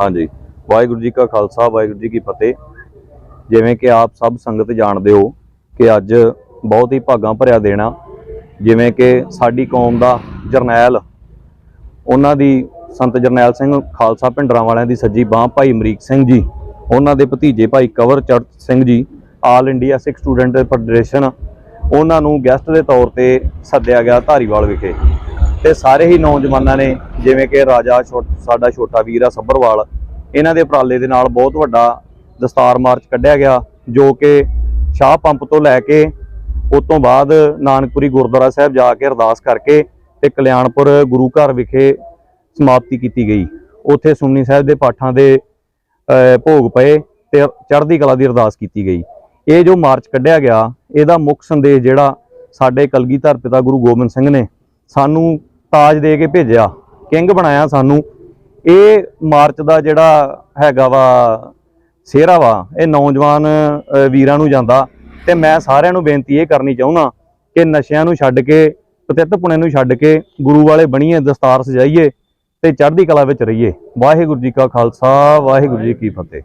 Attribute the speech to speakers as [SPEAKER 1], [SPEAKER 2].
[SPEAKER 1] ਹਾਂਜੀ। ਵਾਹਿਗੁਰੂ ਜੀ ਕਾ ਖਾਲਸਾ, ਵਾਹਿਗੁਰੂ ਜੀ ਕੀ ਫਤਿਹ। ਜਿਵੇਂ ਕਿ ਆਪ ਸਭ ਸੰਗਤ ਜਾਣਦੇ ਹੋ ਕਿ ਅੱਜ ਬਹੁਤ ਹੀ ਭਾਗਾਂ ਭਰਿਆ ਦੇਣਾ ਜਿਵੇਂ ਕਿ ਸਾਡੀ ਕੌਮ ਦਾ ਜਰਨੈਲ, ਉਹਨਾਂ ਦੀ ਸੰਤ ਜਰਨੈਲ ਸਿੰਘ ਖਾਲਸਾ ਪਿੰਡਰਾਂ ਵਾਲਿਆਂ ਦੀ ਸੱਜੀ ਬਾਹ ਭਾਈ ਅਮਰੀਕ ਸਿੰਘ ਜੀ, ਉਹਨਾਂ ਦੇ ਭਤੀਜੇ ਭਾਈ cover church Singh ji all India Sikh student federation ਉਹਨਾਂ ਨੂੰ ਗੈਸਟ ਦੇ ਤੌਰ ਤੇ ਸੱਦਿਆ ਗਿਆ ਧਾਰੀਵਾਲ ਵਿਖੇ। ਤੇ ਸਾਰੇ ਹੀ ਨੌਜਵਾਨਾਂ ਨੇ, ਜਿਵੇਂ ਕਿ ਰਾਜਾ ਛੋ- ਸਾਡਾ ਛੋਟਾ ਵੀਰ ਆ ਸੱਭਰਵਾਲ, ਇਹਨਾਂ ਦੇ ਉਪਰਾਲੇ ਦੇ ਨਾਲ ਬਹੁਤ ਵੱਡਾ ਦਸਤਾਰ ਮਾਰਚ ਕੱਢਿਆ ਗਿਆ, ਜੋ ਕਿ ਸ਼ਾਹ ਪੰਪ ਤੋਂ ਲੈ ਕੇ ਉਸ ਤੋਂ ਬਾਅਦ ਨਾਨਕਪੁਰੀ ਗੁਰਦੁਆਰਾ ਸਾਹਿਬ ਜਾ ਕੇ ਅਰਦਾਸ ਕਰਕੇ ਤੇ ਕਲਿਆਣਪੁਰ ਗੁਰੂ ਘਰ ਵਿਖੇ ਸਮਾਪਤੀ ਕੀਤੀ ਗਈ। ਉੱਥੇ ਸੁੰਨੀ ਸਾਹਿਬ ਦੇ ਪਾਠਾਂ ਦੇ ਭੋਗ ਪਏ ਤੇ ਚੜ੍ਹਦੀ ਕਲਾ ਦੀ ਅਰਦਾਸ ਕੀਤੀ ਗਈ। ਇਹ ਜੋ ਮਾਰਚ ਕੱਢਿਆ ਗਿਆ, ਇਹਦਾ ਮੁੱਖ ਸੰਦੇਸ਼ ਜਿਹੜਾ ਸਾਡੇ ਕਲਗੀਧਰ ਪਿਤਾ ਗੁਰੂ ਗੋਬਿੰਦ ਸਿੰਘ ਨੇ ਸਾਨੂੰ ਤਾਜ ਦੇ ਕੇ ਭੇਜਿਆ, ਕਿੰਗ ਬਣਾਇਆ ਸਾਨੂੰ। ਇਹ ਮਾਰਚ ਦਾ ਜਿਹੜਾ ਹੈਗਾ ਵਾ, ਸਿਹਰਾ ਵਾ, ਇਹ ਨੌਜਵਾਨ ਵੀਰਾਂ ਨੂੰ ਜਾਂਦਾ। ਤੇ ਮੈਂ ਸਾਰਿਆਂ ਨੂੰ ਬੇਨਤੀ ਇਹ ਕਰਨੀ ਚਾਹੁੰਦਾ ਕਿ ਨਸ਼ਿਆਂ ਨੂੰ ਛੱਡ ਕੇ, ਪਤਿੱਤ ਪੁਣੇ ਨੂੰ ਛੱਡ ਕੇ ਗੁਰੂ ਵਾਲੇ ਬਣੀਏ, ਦਸਤਾਰ ਸਜਾਈਏ ਤੇ ਚੜ੍ਹਦੀ ਕਲਾ ਵਿੱਚ ਰਹੀਏ। ਵਾਹਿਗੁਰੂ ਜੀ ਕਾ ਖਾਲਸਾ, ਵਾਹਿਗੁਰੂ ਜੀ ਕੀ ਫਤਿਹ।